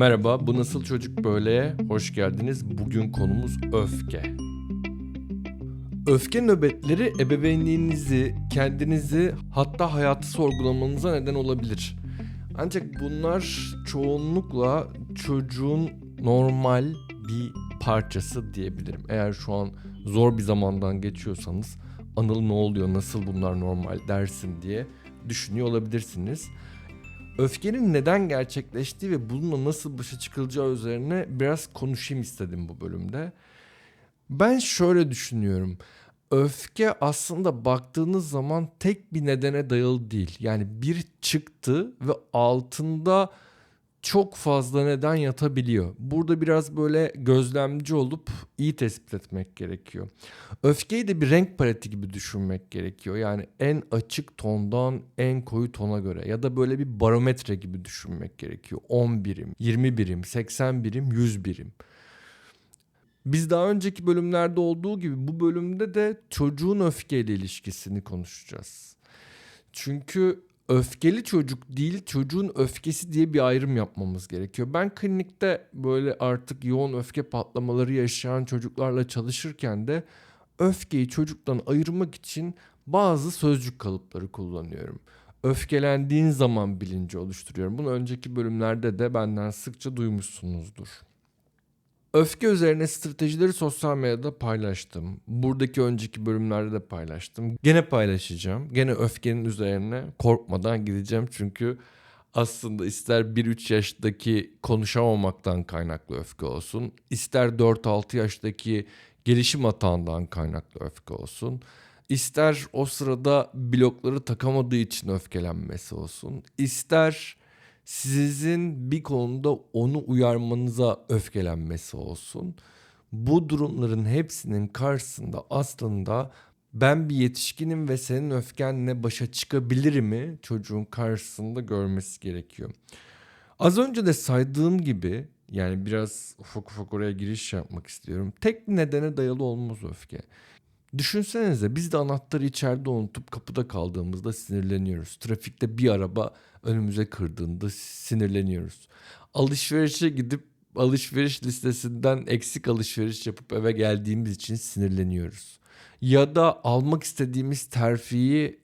Merhaba, bu nasıl çocuk böyle? Hoş geldiniz. Bugün konumuz öfke. Öfke nöbetleri ebeveynliğinizi, kendinizi hatta hayatı sorgulamanıza neden olabilir. Ancak bunlar çoğunlukla çocuğun normal bir parçası diyebilirim. Eğer şu an zor bir zamandan geçiyorsanız Anıl ne oluyor, nasıl bunlar normal dersin diye düşünüyor olabilirsiniz öfkenin neden gerçekleştiği ve bununla nasıl başa çıkılacağı üzerine biraz konuşayım istedim bu bölümde. Ben şöyle düşünüyorum. Öfke aslında baktığınız zaman tek bir nedene dayalı değil. Yani bir çıktı ve altında çok fazla neden yatabiliyor. Burada biraz böyle gözlemci olup iyi tespit etmek gerekiyor. Öfkeyi de bir renk paleti gibi düşünmek gerekiyor. Yani en açık tondan en koyu tona göre ya da böyle bir barometre gibi düşünmek gerekiyor. 10 birim, 20 birim, 80 birim, 100 birim. Biz daha önceki bölümlerde olduğu gibi bu bölümde de çocuğun öfkeyle ilişkisini konuşacağız. Çünkü öfkeli çocuk değil çocuğun öfkesi diye bir ayrım yapmamız gerekiyor. Ben klinikte böyle artık yoğun öfke patlamaları yaşayan çocuklarla çalışırken de öfkeyi çocuktan ayırmak için bazı sözcük kalıpları kullanıyorum. Öfkelendiğin zaman bilinci oluşturuyorum. Bunu önceki bölümlerde de benden sıkça duymuşsunuzdur. Öfke üzerine stratejileri sosyal medyada paylaştım. Buradaki önceki bölümlerde de paylaştım. Gene paylaşacağım. Gene öfkenin üzerine korkmadan gideceğim çünkü aslında ister 1-3 yaştaki konuşamamaktan kaynaklı öfke olsun, ister 4-6 yaştaki gelişim hatağından kaynaklı öfke olsun, ister o sırada blokları takamadığı için öfkelenmesi olsun, ister sizin bir konuda onu uyarmanıza öfkelenmesi olsun. Bu durumların hepsinin karşısında aslında ben bir yetişkinim ve senin öfkenle başa çıkabilir mi çocuğun karşısında görmesi gerekiyor. Az önce de saydığım gibi yani biraz ufak ufak oraya giriş yapmak istiyorum. Tek nedene dayalı olmaz öfke. Düşünsenize biz de anahtarı içeride unutup kapıda kaldığımızda sinirleniyoruz. Trafikte bir araba önümüze kırdığında sinirleniyoruz. Alışverişe gidip alışveriş listesinden eksik alışveriş yapıp eve geldiğimiz için sinirleniyoruz. Ya da almak istediğimiz terfiyi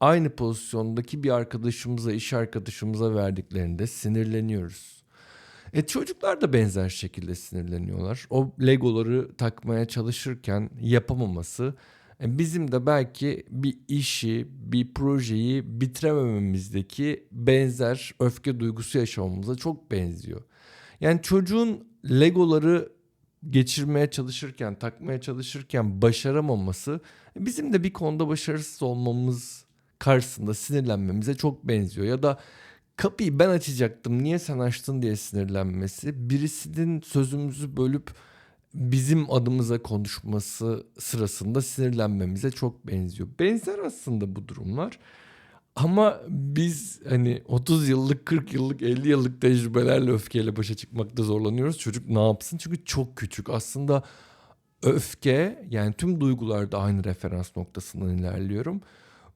aynı pozisyondaki bir arkadaşımıza, iş arkadaşımıza verdiklerinde sinirleniyoruz. E çocuklar da benzer şekilde sinirleniyorlar. O legoları takmaya çalışırken yapamaması e, bizim de belki bir işi, bir projeyi bitiremememizdeki benzer öfke duygusu yaşamamıza çok benziyor. Yani çocuğun legoları geçirmeye çalışırken, takmaya çalışırken başaramaması e, bizim de bir konuda başarısız olmamız karşısında sinirlenmemize çok benziyor. Ya da kapıyı ben açacaktım niye sen açtın diye sinirlenmesi birisinin sözümüzü bölüp bizim adımıza konuşması sırasında sinirlenmemize çok benziyor. Benzer aslında bu durumlar. Ama biz hani 30 yıllık, 40 yıllık, 50 yıllık tecrübelerle öfkeyle başa çıkmakta zorlanıyoruz. Çocuk ne yapsın? Çünkü çok küçük. Aslında öfke yani tüm duygularda aynı referans noktasından ilerliyorum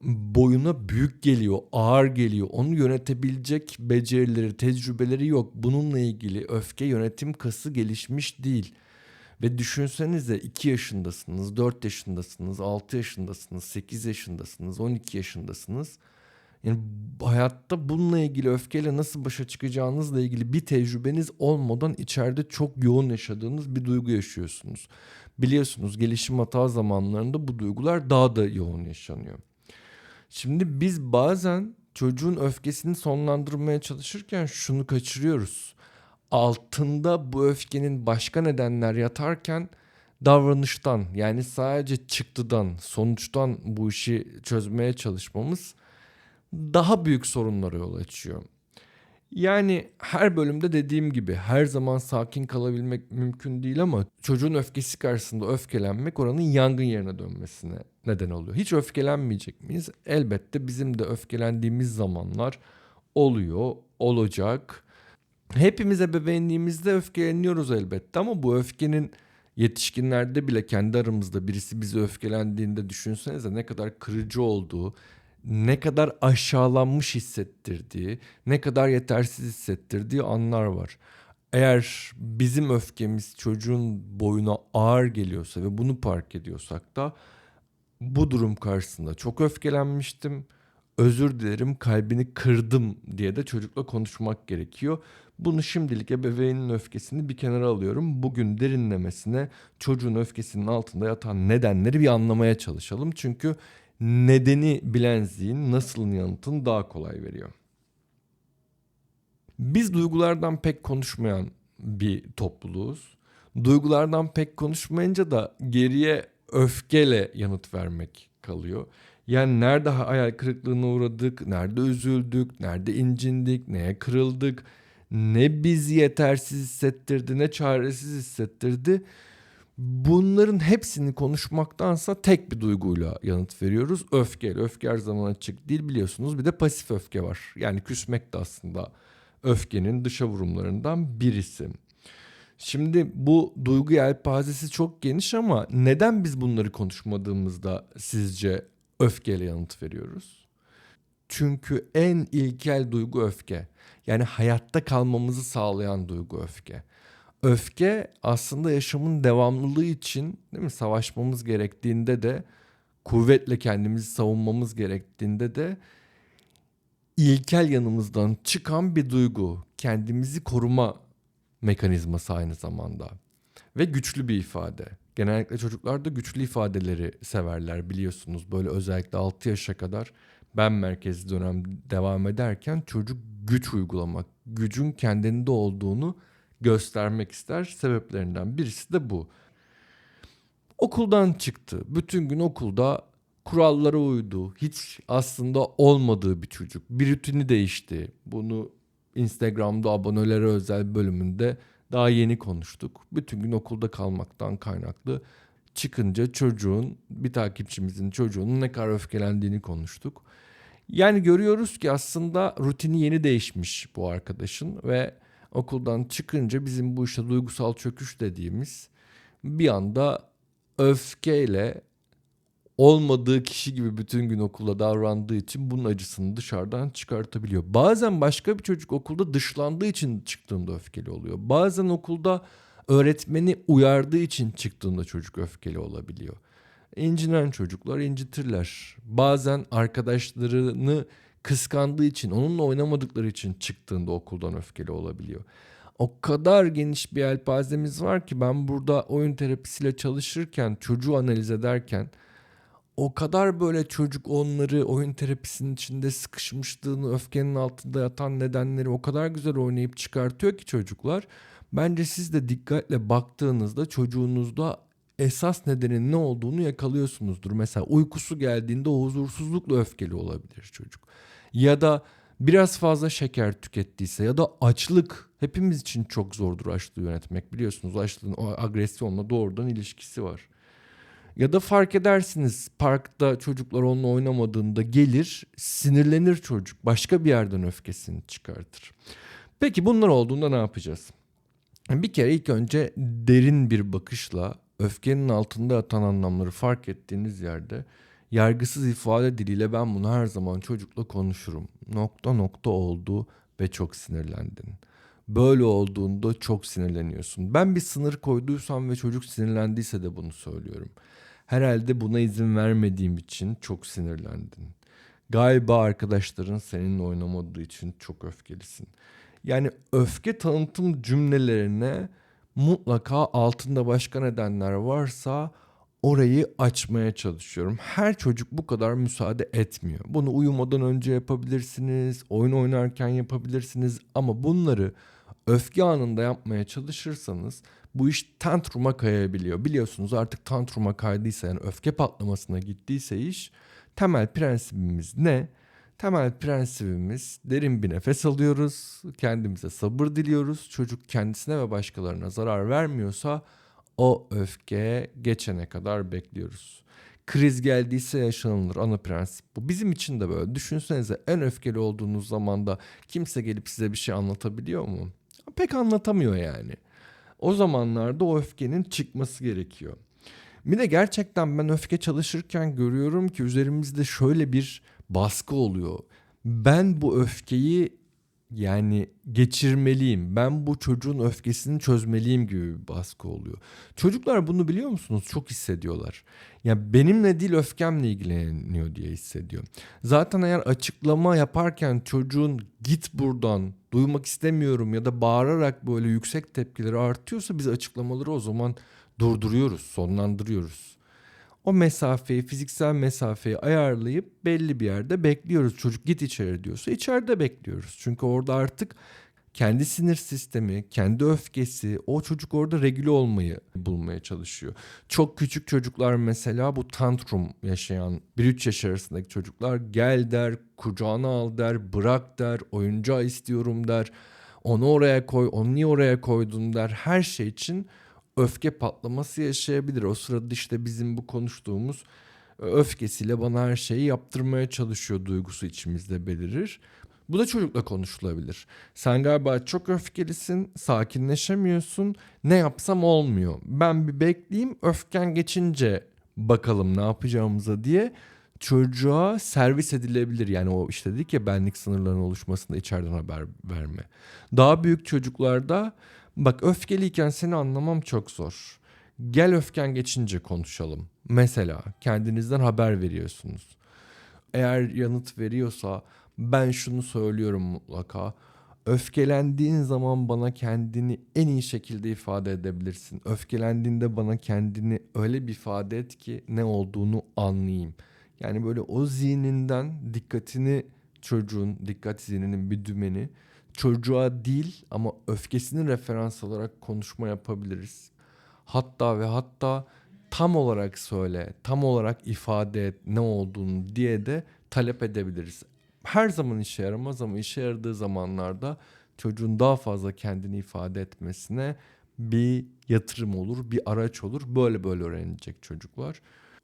boyuna büyük geliyor, ağır geliyor. Onu yönetebilecek becerileri, tecrübeleri yok. Bununla ilgili öfke yönetim kası gelişmiş değil. Ve düşünsenize 2 yaşındasınız, 4 yaşındasınız, 6 yaşındasınız, 8 yaşındasınız, 12 yaşındasınız. Yani hayatta bununla ilgili öfkeyle nasıl başa çıkacağınızla ilgili bir tecrübeniz olmadan içeride çok yoğun yaşadığınız bir duygu yaşıyorsunuz. Biliyorsunuz gelişim hata zamanlarında bu duygular daha da yoğun yaşanıyor. Şimdi biz bazen çocuğun öfkesini sonlandırmaya çalışırken şunu kaçırıyoruz. Altında bu öfkenin başka nedenler yatarken davranıştan yani sadece çıktıdan, sonuçtan bu işi çözmeye çalışmamız daha büyük sorunlara yol açıyor. Yani her bölümde dediğim gibi her zaman sakin kalabilmek mümkün değil ama çocuğun öfkesi karşısında öfkelenmek oranın yangın yerine dönmesine neden oluyor. Hiç öfkelenmeyecek miyiz? Elbette bizim de öfkelendiğimiz zamanlar oluyor, olacak. Hepimiz ebeveynliğimizde öfkeleniyoruz elbette ama bu öfkenin yetişkinlerde bile kendi aramızda birisi bizi öfkelendiğinde düşünsenize ne kadar kırıcı olduğu, ne kadar aşağılanmış hissettirdiği, ne kadar yetersiz hissettirdiği anlar var. Eğer bizim öfkemiz çocuğun boyuna ağır geliyorsa ve bunu fark ediyorsak da bu durum karşısında çok öfkelenmiştim. Özür dilerim kalbini kırdım diye de çocukla konuşmak gerekiyor. Bunu şimdilik ebeveynin öfkesini bir kenara alıyorum. Bugün derinlemesine çocuğun öfkesinin altında yatan nedenleri bir anlamaya çalışalım. Çünkü nedeni bilen zihin nasıl yanıtını daha kolay veriyor. Biz duygulardan pek konuşmayan bir topluluğuz. Duygulardan pek konuşmayınca da geriye öfkeyle yanıt vermek kalıyor. Yani nerede hayal kırıklığına uğradık, nerede üzüldük, nerede incindik, neye kırıldık, ne bizi yetersiz hissettirdi, ne çaresiz hissettirdi. Bunların hepsini konuşmaktansa tek bir duyguyla yanıt veriyoruz. Öfkeyle. Öfke her zaman açık değil biliyorsunuz. Bir de pasif öfke var. Yani küsmek de aslında öfkenin dışa vurumlarından birisi. Şimdi bu duygu yelpazesi çok geniş ama neden biz bunları konuşmadığımızda sizce öfkeyle yanıt veriyoruz? Çünkü en ilkel duygu öfke. Yani hayatta kalmamızı sağlayan duygu öfke. Öfke aslında yaşamın devamlılığı için değil mi savaşmamız gerektiğinde de kuvvetle kendimizi savunmamız gerektiğinde de ilkel yanımızdan çıkan bir duygu. Kendimizi koruma mekanizması aynı zamanda. Ve güçlü bir ifade. Genellikle çocuklar da güçlü ifadeleri severler biliyorsunuz. Böyle özellikle 6 yaşa kadar ben merkezli dönem devam ederken çocuk güç uygulamak, gücün kendinde olduğunu göstermek ister. Sebeplerinden birisi de bu. Okuldan çıktı. Bütün gün okulda kurallara uydu. Hiç aslında olmadığı bir çocuk. Bir rutini değişti. Bunu Instagram'da abonelere özel bölümünde daha yeni konuştuk. Bütün gün okulda kalmaktan kaynaklı çıkınca çocuğun bir takipçimizin çocuğunun ne kadar öfkelendiğini konuştuk. Yani görüyoruz ki aslında rutini yeni değişmiş bu arkadaşın ve okuldan çıkınca bizim bu işte duygusal çöküş dediğimiz bir anda öfkeyle olmadığı kişi gibi bütün gün okulda davrandığı için bunun acısını dışarıdan çıkartabiliyor. Bazen başka bir çocuk okulda dışlandığı için çıktığında öfkeli oluyor. Bazen okulda öğretmeni uyardığı için çıktığında çocuk öfkeli olabiliyor. İncinen çocuklar incitirler. Bazen arkadaşlarını kıskandığı için, onunla oynamadıkları için çıktığında okuldan öfkeli olabiliyor. O kadar geniş bir elpazemiz var ki ben burada oyun terapisiyle çalışırken, çocuğu analiz ederken o kadar böyle çocuk onları oyun terapisinin içinde sıkışmışlığını, öfkenin altında yatan nedenleri o kadar güzel oynayıp çıkartıyor ki çocuklar. Bence siz de dikkatle baktığınızda çocuğunuzda esas nedenin ne olduğunu yakalıyorsunuzdur. Mesela uykusu geldiğinde o huzursuzlukla öfkeli olabilir çocuk. Ya da biraz fazla şeker tükettiyse ya da açlık hepimiz için çok zordur açlığı yönetmek biliyorsunuz açlığın o agresyonla doğrudan ilişkisi var. Ya da fark edersiniz parkta çocuklar onunla oynamadığında gelir sinirlenir çocuk başka bir yerden öfkesini çıkartır. Peki bunlar olduğunda ne yapacağız? Bir kere ilk önce derin bir bakışla öfkenin altında yatan anlamları fark ettiğiniz yerde yargısız ifade diliyle ben bunu her zaman çocukla konuşurum. Nokta nokta oldu ve çok sinirlendin. Böyle olduğunda çok sinirleniyorsun. Ben bir sınır koyduysam ve çocuk sinirlendiyse de bunu söylüyorum. Herhalde buna izin vermediğim için çok sinirlendin. Galiba arkadaşların seninle oynamadığı için çok öfkelisin. Yani öfke tanıtım cümlelerine mutlaka altında başka nedenler varsa orayı açmaya çalışıyorum. Her çocuk bu kadar müsaade etmiyor. Bunu uyumadan önce yapabilirsiniz, oyun oynarken yapabilirsiniz ama bunları öfke anında yapmaya çalışırsanız bu iş tantruma kayabiliyor. Biliyorsunuz artık tantruma kaydıysa yani öfke patlamasına gittiyse iş temel prensibimiz ne? Temel prensibimiz derin bir nefes alıyoruz, kendimize sabır diliyoruz. Çocuk kendisine ve başkalarına zarar vermiyorsa o öfke geçene kadar bekliyoruz. Kriz geldiyse yaşanılır ana prensip bu. Bizim için de böyle. Düşünsenize en öfkeli olduğunuz zamanda kimse gelip size bir şey anlatabiliyor mu? Pek anlatamıyor yani. O zamanlarda o öfkenin çıkması gerekiyor. Bir de gerçekten ben öfke çalışırken görüyorum ki üzerimizde şöyle bir baskı oluyor. Ben bu öfkeyi Yani geçirmeliyim. Ben bu çocuğun öfkesini çözmeliyim gibi bir baskı oluyor. Çocuklar bunu biliyor musunuz? Çok hissediyorlar. Ya benimle değil öfkemle ilgileniyor diye hissediyor. Zaten eğer açıklama yaparken çocuğun git buradan duymak istemiyorum ya da bağırarak böyle yüksek tepkileri artıyorsa biz açıklamaları o zaman durduruyoruz, sonlandırıyoruz. O mesafeyi, fiziksel mesafeyi ayarlayıp belli bir yerde bekliyoruz. Çocuk git içeri diyorsa içeride bekliyoruz. Çünkü orada artık kendi sinir sistemi, kendi öfkesi, o çocuk orada regüle olmayı bulmaya çalışıyor. Çok küçük çocuklar mesela bu tantrum yaşayan 1-3 yaş arasındaki çocuklar gel der, kucağına al der, bırak der, oyuncağı istiyorum der. Onu oraya koy, onu niye oraya koydun der. Her şey için öfke patlaması yaşayabilir. O sırada işte bizim bu konuştuğumuz öfkesiyle bana her şeyi yaptırmaya çalışıyor duygusu içimizde belirir. Bu da çocukla konuşulabilir. Sen galiba çok öfkelisin, sakinleşemiyorsun. Ne yapsam olmuyor. Ben bir bekleyeyim, öfken geçince bakalım ne yapacağımıza diye çocuğa servis edilebilir. Yani o işte dedik ya benlik sınırlarının oluşmasında içeriden haber verme. Daha büyük çocuklarda bak öfkeliyken seni anlamam çok zor. Gel öfken geçince konuşalım. Mesela kendinizden haber veriyorsunuz. Eğer yanıt veriyorsa ben şunu söylüyorum mutlaka. Öfkelendiğin zaman bana kendini en iyi şekilde ifade edebilirsin. Öfkelendiğinde bana kendini öyle bir ifade et ki ne olduğunu anlayayım. Yani böyle o zihninden dikkatini çocuğun dikkat zihninin bir dümeni çocuğa değil ama öfkesini referans alarak konuşma yapabiliriz. Hatta ve hatta tam olarak söyle, tam olarak ifade et ne olduğunu diye de talep edebiliriz. Her zaman işe yaramaz ama işe yaradığı zamanlarda çocuğun daha fazla kendini ifade etmesine bir yatırım olur, bir araç olur. Böyle böyle öğrenecek çocuklar.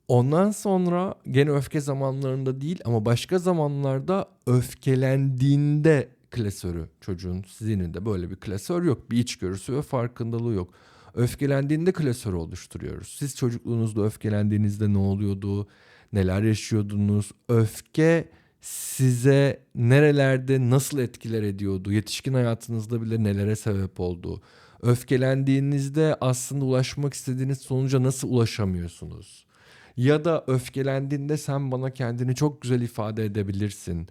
Ondan sonra gene öfke zamanlarında değil ama başka zamanlarda öfkelendiğinde klasörü çocuğun zihninde böyle bir klasör yok. Bir içgörüsü ve farkındalığı yok. Öfkelendiğinde klasörü oluşturuyoruz. Siz çocukluğunuzda öfkelendiğinizde ne oluyordu? Neler yaşıyordunuz? Öfke size nerelerde nasıl etkiler ediyordu? Yetişkin hayatınızda bile nelere sebep oldu? Öfkelendiğinizde aslında ulaşmak istediğiniz sonuca nasıl ulaşamıyorsunuz? Ya da öfkelendiğinde sen bana kendini çok güzel ifade edebilirsin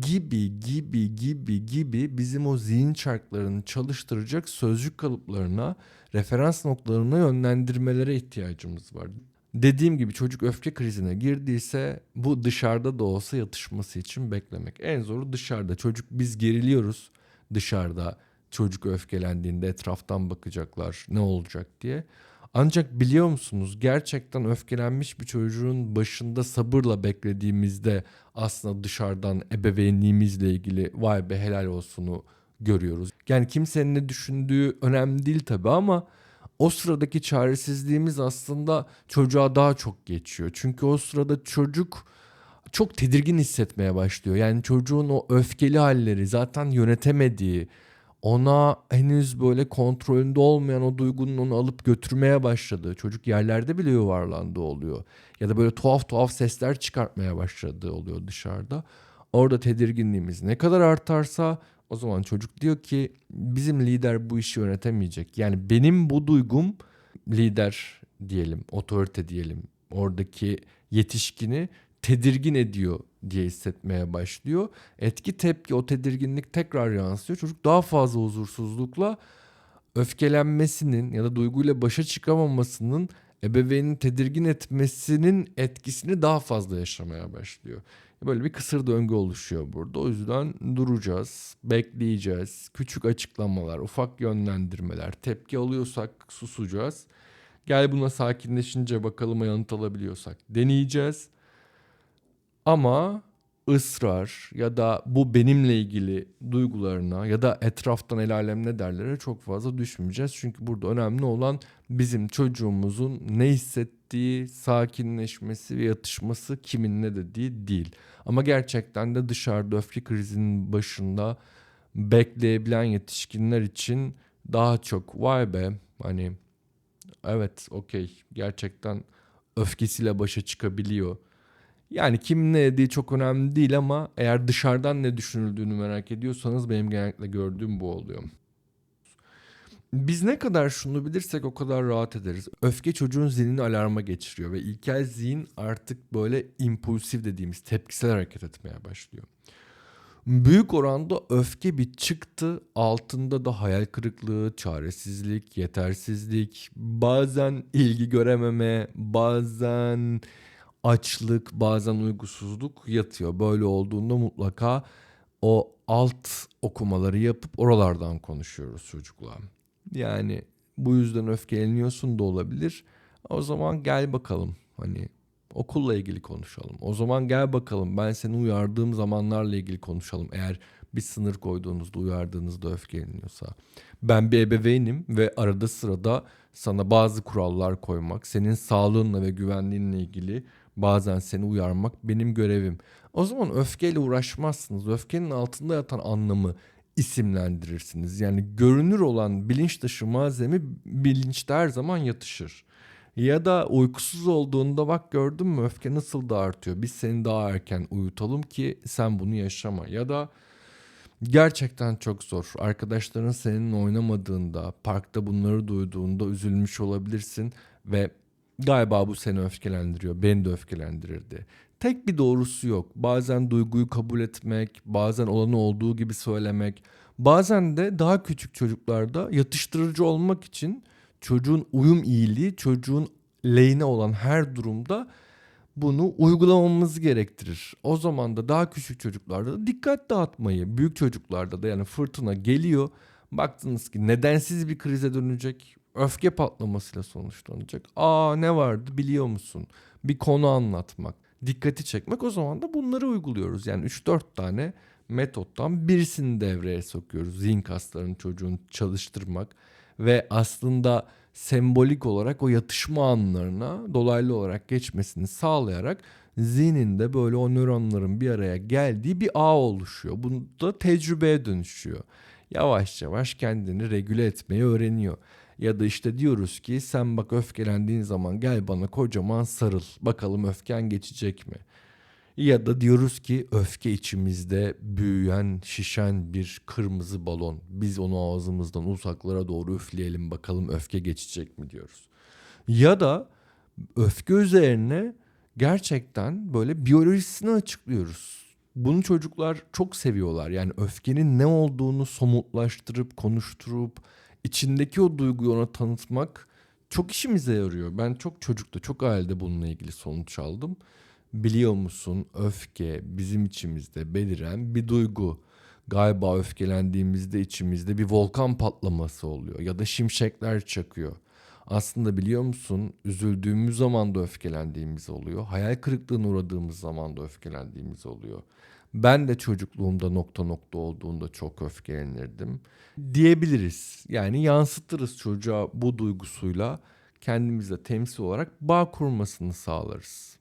gibi gibi gibi gibi bizim o zihin çarklarını çalıştıracak sözcük kalıplarına, referans noktalarına yönlendirmelere ihtiyacımız var. Dediğim gibi çocuk öfke krizine girdiyse bu dışarıda da olsa yatışması için beklemek. En zoru dışarıda. Çocuk biz geriliyoruz dışarıda. Çocuk öfkelendiğinde etraftan bakacaklar ne olacak diye. Ancak biliyor musunuz gerçekten öfkelenmiş bir çocuğun başında sabırla beklediğimizde aslında dışarıdan ebeveynliğimizle ilgili vay be helal olsunu görüyoruz. Yani kimsenin ne düşündüğü önemli değil tabii ama o sıradaki çaresizliğimiz aslında çocuğa daha çok geçiyor. Çünkü o sırada çocuk çok tedirgin hissetmeye başlıyor. Yani çocuğun o öfkeli halleri zaten yönetemediği, ona henüz böyle kontrolünde olmayan o duygunun onu alıp götürmeye başladığı, çocuk yerlerde bile yuvarlandığı oluyor. Ya da böyle tuhaf tuhaf sesler çıkartmaya başladığı oluyor dışarıda. Orada tedirginliğimiz ne kadar artarsa o zaman çocuk diyor ki bizim lider bu işi yönetemeyecek. Yani benim bu duygum lider diyelim, otorite diyelim. Oradaki yetişkini tedirgin ediyor diye hissetmeye başlıyor. Etki tepki o tedirginlik tekrar yansıyor. Çocuk daha fazla huzursuzlukla öfkelenmesinin ya da duyguyla başa çıkamamasının ebeveynin tedirgin etmesinin etkisini daha fazla yaşamaya başlıyor. Böyle bir kısır döngü oluşuyor burada. O yüzden duracağız, bekleyeceğiz. Küçük açıklamalar, ufak yönlendirmeler, tepki alıyorsak susacağız. Gel buna sakinleşince bakalım yanıt alabiliyorsak deneyeceğiz. Ama ısrar ya da bu benimle ilgili duygularına ya da etraftan el alem ne derlere çok fazla düşmeyeceğiz. Çünkü burada önemli olan bizim çocuğumuzun ne hissettiği, sakinleşmesi ve yatışması kimin ne dediği değil. Ama gerçekten de dışarıda öfke krizinin başında bekleyebilen yetişkinler için daha çok vay be hani evet okey gerçekten öfkesiyle başa çıkabiliyor Yani kimin ne dediği çok önemli değil ama eğer dışarıdan ne düşünüldüğünü merak ediyorsanız benim genellikle gördüğüm bu oluyor. Biz ne kadar şunu bilirsek o kadar rahat ederiz. Öfke çocuğun zihnini alarma geçiriyor ve ilkel zihin artık böyle impulsif dediğimiz tepkisel hareket etmeye başlıyor. Büyük oranda öfke bir çıktı, altında da hayal kırıklığı, çaresizlik, yetersizlik, bazen ilgi görememe, bazen açlık, bazen uygusuzluk yatıyor. Böyle olduğunda mutlaka o alt okumaları yapıp oralardan konuşuyoruz çocukla. Yani bu yüzden öfkeleniyorsun da olabilir. O zaman gel bakalım hani okulla ilgili konuşalım. O zaman gel bakalım ben seni uyardığım zamanlarla ilgili konuşalım. Eğer bir sınır koyduğunuzda uyardığınızda öfkeleniyorsa. Ben bir ebeveynim ve arada sırada sana bazı kurallar koymak, senin sağlığınla ve güvenliğinle ilgili bazen seni uyarmak benim görevim. O zaman öfkeyle uğraşmazsınız. Öfkenin altında yatan anlamı isimlendirirsiniz. Yani görünür olan bilinç dışı malzeme bilinçte her zaman yatışır. Ya da uykusuz olduğunda bak gördün mü öfke nasıl da artıyor. Biz seni daha erken uyutalım ki sen bunu yaşama. Ya da gerçekten çok zor. Arkadaşların seninle oynamadığında, parkta bunları duyduğunda üzülmüş olabilirsin ve galiba bu seni öfkelendiriyor. Beni de öfkelendirirdi. Tek bir doğrusu yok. Bazen duyguyu kabul etmek, bazen olanı olduğu gibi söylemek, bazen de daha küçük çocuklarda yatıştırıcı olmak için çocuğun uyum iyiliği, çocuğun lehine olan her durumda bunu uygulamamız gerektirir. O zaman da daha küçük çocuklarda da dikkat dağıtmayı, büyük çocuklarda da yani fırtına geliyor. Baktınız ki nedensiz bir krize dönecek, öfke patlamasıyla sonuçlanacak. Aa ne vardı biliyor musun? Bir konu anlatmak, dikkati çekmek o zaman da bunları uyguluyoruz. Yani 3-4 tane metottan birisini devreye sokuyoruz. Zihin kaslarını çocuğun çalıştırmak ve aslında sembolik olarak o yatışma anlarına dolaylı olarak geçmesini sağlayarak zihninde böyle o nöronların bir araya geldiği bir ağ oluşuyor. Bu da tecrübeye dönüşüyor. Yavaş yavaş kendini regüle etmeyi öğreniyor. Ya da işte diyoruz ki sen bak öfkelendiğin zaman gel bana kocaman sarıl. Bakalım öfken geçecek mi? Ya da diyoruz ki öfke içimizde büyüyen, şişen bir kırmızı balon. Biz onu ağzımızdan uzaklara doğru üfleyelim bakalım öfke geçecek mi diyoruz. Ya da öfke üzerine gerçekten böyle biyolojisini açıklıyoruz. Bunu çocuklar çok seviyorlar. Yani öfkenin ne olduğunu somutlaştırıp, konuşturup, içindeki o duyguyu ona tanıtmak çok işimize yarıyor. Ben çok çocukta, çok ailede bununla ilgili sonuç aldım. Biliyor musun öfke bizim içimizde beliren bir duygu. Galiba öfkelendiğimizde içimizde bir volkan patlaması oluyor ya da şimşekler çakıyor. Aslında biliyor musun üzüldüğümüz zaman da öfkelendiğimiz oluyor. Hayal kırıklığına uğradığımız zaman da öfkelendiğimiz oluyor. Ben de çocukluğumda nokta nokta olduğunda çok öfkelenirdim diyebiliriz. Yani yansıtırız çocuğa bu duygusuyla kendimizle temsil olarak bağ kurmasını sağlarız.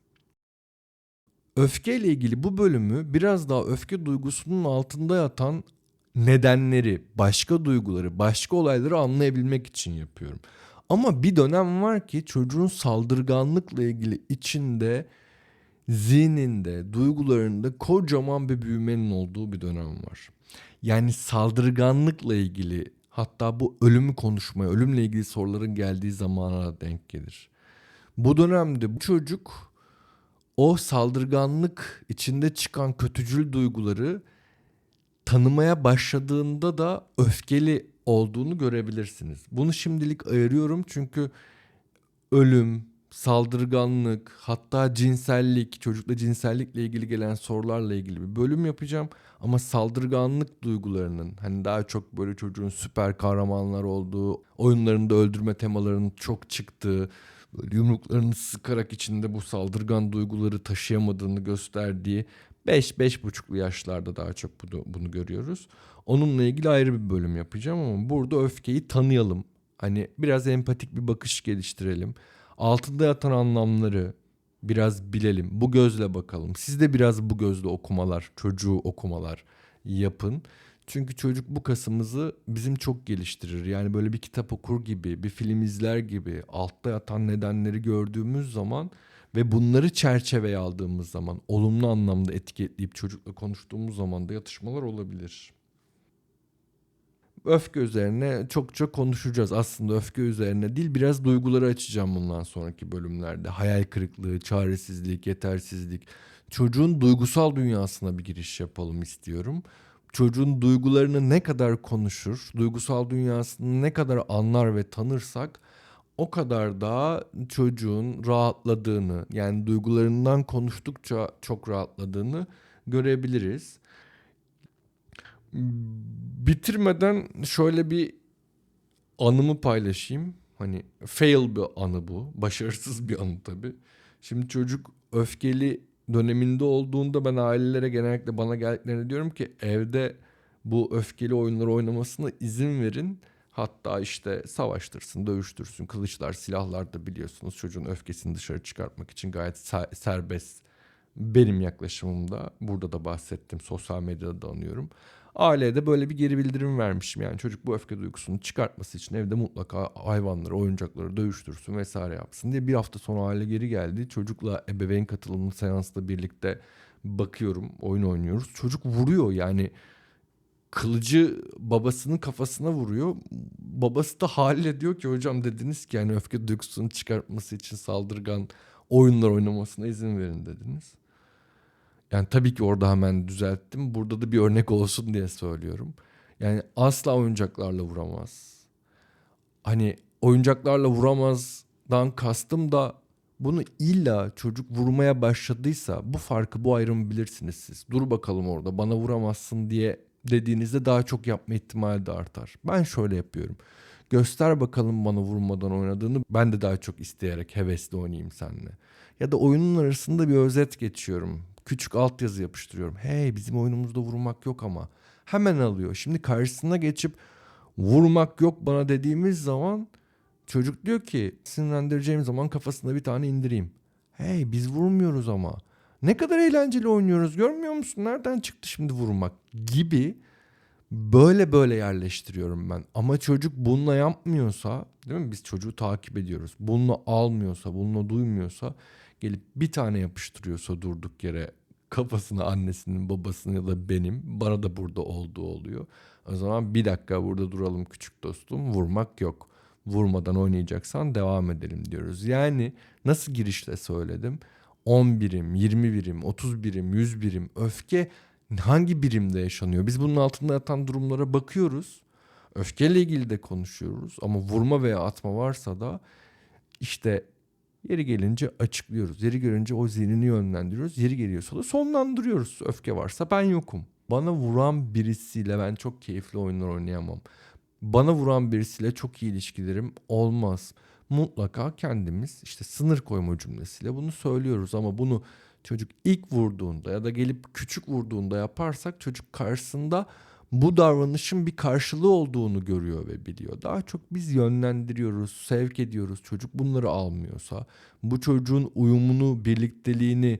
Öfkeyle ilgili bu bölümü biraz daha öfke duygusunun altında yatan nedenleri, başka duyguları, başka olayları anlayabilmek için yapıyorum. Ama bir dönem var ki çocuğun saldırganlıkla ilgili içinde, zihninde, duygularında kocaman bir büyümenin olduğu bir dönem var. Yani saldırganlıkla ilgili hatta bu ölümü konuşmaya, ölümle ilgili soruların geldiği zamana denk gelir. Bu dönemde bu çocuk o saldırganlık içinde çıkan kötücül duyguları tanımaya başladığında da öfkeli olduğunu görebilirsiniz. Bunu şimdilik ayırıyorum çünkü ölüm, saldırganlık, hatta cinsellik, çocukla cinsellikle ilgili gelen sorularla ilgili bir bölüm yapacağım. Ama saldırganlık duygularının hani daha çok böyle çocuğun süper kahramanlar olduğu, oyunlarında öldürme temalarının çok çıktığı, böyle yumruklarını sıkarak içinde bu saldırgan duyguları taşıyamadığını gösterdiği 5-5,5'lu yaşlarda daha çok bunu, bunu görüyoruz. Onunla ilgili ayrı bir bölüm yapacağım ama burada öfkeyi tanıyalım. Hani biraz empatik bir bakış geliştirelim. Altında yatan anlamları biraz bilelim. Bu gözle bakalım. Siz de biraz bu gözle okumalar, çocuğu okumalar yapın. Çünkü çocuk bu kasımızı bizim çok geliştirir. Yani böyle bir kitap okur gibi, bir film izler gibi altta yatan nedenleri gördüğümüz zaman Ve bunları çerçeveye aldığımız zaman, olumlu anlamda etiketleyip çocukla konuştuğumuz zaman da yatışmalar olabilir. Öfke üzerine çokça konuşacağız. Aslında öfke üzerine değil, biraz duyguları açacağım bundan sonraki bölümlerde. Hayal kırıklığı, çaresizlik, yetersizlik. Çocuğun duygusal dünyasına bir giriş yapalım istiyorum. Çocuğun duygularını ne kadar konuşur, duygusal dünyasını ne kadar anlar ve tanırsak o kadar da çocuğun rahatladığını yani duygularından konuştukça çok rahatladığını görebiliriz. Bitirmeden şöyle bir anımı paylaşayım. Hani fail bir anı bu. Başarısız bir anı tabii. Şimdi çocuk öfkeli döneminde olduğunda ben ailelere genellikle bana geldiklerinde diyorum ki evde bu öfkeli oyunları oynamasına izin verin. Hatta işte savaştırsın, dövüştürsün, kılıçlar, silahlar da biliyorsunuz çocuğun öfkesini dışarı çıkartmak için gayet serbest. Benim yaklaşımımda burada da bahsettim, sosyal medyada da anıyorum. Aileye de böyle bir geri bildirim vermişim. Yani çocuk bu öfke duygusunu çıkartması için evde mutlaka hayvanları, oyuncakları dövüştürsün vesaire yapsın diye bir hafta sonra aile geri geldi. Çocukla ebeveyn katılımlı seansla birlikte bakıyorum, oyun oynuyoruz. Çocuk vuruyor yani kılıcı babasının kafasına vuruyor. Babası da haliyle diyor ki hocam dediniz ki yani öfke duygusunu çıkartması için saldırgan oyunlar oynamasına izin verin dediniz. Yani tabii ki orada hemen düzelttim. Burada da bir örnek olsun diye söylüyorum. Yani asla oyuncaklarla vuramaz. Hani oyuncaklarla vuramazdan kastım da bunu illa çocuk vurmaya başladıysa bu farkı bu ayrımı bilirsiniz siz. Dur bakalım orada bana vuramazsın diye dediğinizde daha çok yapma ihtimali de artar. Ben şöyle yapıyorum. Göster bakalım bana vurmadan oynadığını ben de daha çok isteyerek hevesli oynayayım seninle. Ya da oyunun arasında bir özet geçiyorum. Küçük altyazı yapıştırıyorum. Hey bizim oyunumuzda vurmak yok ama. Hemen alıyor. Şimdi karşısına geçip vurmak yok bana dediğimiz zaman çocuk diyor ki sinirlendireceğim zaman kafasına bir tane indireyim. Hey biz vurmuyoruz ama. Ne kadar eğlenceli oynuyoruz görmüyor musun? Nereden çıktı şimdi vurmak gibi böyle böyle yerleştiriyorum ben. Ama çocuk bununla yapmıyorsa değil mi? Biz çocuğu takip ediyoruz. Bununla almıyorsa, bununla duymuyorsa gelip bir tane yapıştırıyorsa durduk yere kafasına annesinin, babasının ya da benim bana da burada olduğu oluyor. O zaman bir dakika burada duralım küçük dostum. Vurmak yok. Vurmadan oynayacaksan devam edelim diyoruz. Yani nasıl girişle söyledim? 10 birim, 20 birim, 30 birim, 100 birim öfke hangi birimde yaşanıyor? Biz bunun altında yatan durumlara bakıyoruz. Öfkeyle ilgili de konuşuyoruz ama vurma veya atma varsa da işte yeri gelince açıklıyoruz. Yeri gelince o zihnini yönlendiriyoruz. Yeri geliyorsa da sonlandırıyoruz. Öfke varsa ben yokum. Bana vuran birisiyle ben çok keyifli oyunlar oynayamam. Bana vuran birisiyle çok iyi ilişkilerim olmaz mutlaka kendimiz işte sınır koyma cümlesiyle bunu söylüyoruz ama bunu çocuk ilk vurduğunda ya da gelip küçük vurduğunda yaparsak çocuk karşısında bu davranışın bir karşılığı olduğunu görüyor ve biliyor. Daha çok biz yönlendiriyoruz, sevk ediyoruz. Çocuk bunları almıyorsa, bu çocuğun uyumunu, birlikteliğini,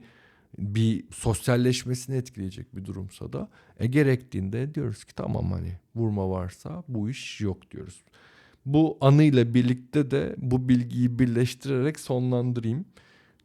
bir sosyalleşmesini etkileyecek bir durumsa da e, gerektiğinde diyoruz ki tamam hani vurma varsa bu iş yok diyoruz bu anıyla birlikte de bu bilgiyi birleştirerek sonlandırayım.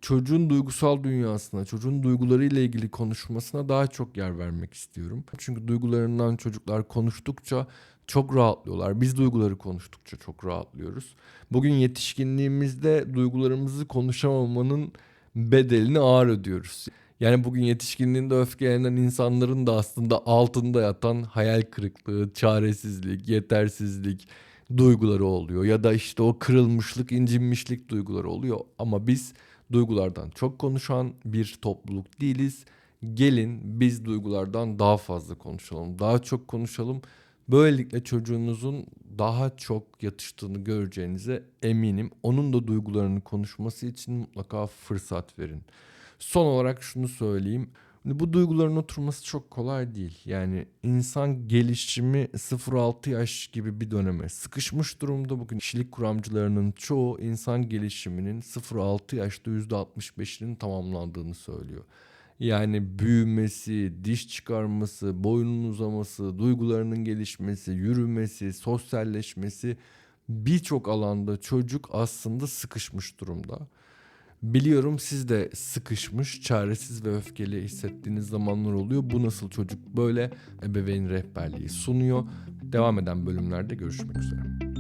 Çocuğun duygusal dünyasına, çocuğun duygularıyla ilgili konuşmasına daha çok yer vermek istiyorum. Çünkü duygularından çocuklar konuştukça çok rahatlıyorlar. Biz duyguları konuştukça çok rahatlıyoruz. Bugün yetişkinliğimizde duygularımızı konuşamamanın bedelini ağır ödüyoruz. Yani bugün yetişkinliğinde öfkelenen insanların da aslında altında yatan hayal kırıklığı, çaresizlik, yetersizlik, duyguları oluyor ya da işte o kırılmışlık, incinmişlik duyguları oluyor ama biz duygulardan çok konuşan bir topluluk değiliz. Gelin biz duygulardan daha fazla konuşalım, daha çok konuşalım. Böylelikle çocuğunuzun daha çok yatıştığını göreceğinize eminim. Onun da duygularını konuşması için mutlaka fırsat verin. Son olarak şunu söyleyeyim. Bu duyguların oturması çok kolay değil. Yani insan gelişimi 0-6 yaş gibi bir döneme sıkışmış durumda. Bugün kişilik kuramcılarının çoğu insan gelişiminin 0-6 yaşta %65'inin tamamlandığını söylüyor. Yani büyümesi, diş çıkarması, boynun uzaması, duygularının gelişmesi, yürümesi, sosyalleşmesi birçok alanda çocuk aslında sıkışmış durumda. Biliyorum siz de sıkışmış, çaresiz ve öfkeli hissettiğiniz zamanlar oluyor. Bu nasıl çocuk böyle ebeveyn rehberliği sunuyor. Devam eden bölümlerde görüşmek üzere.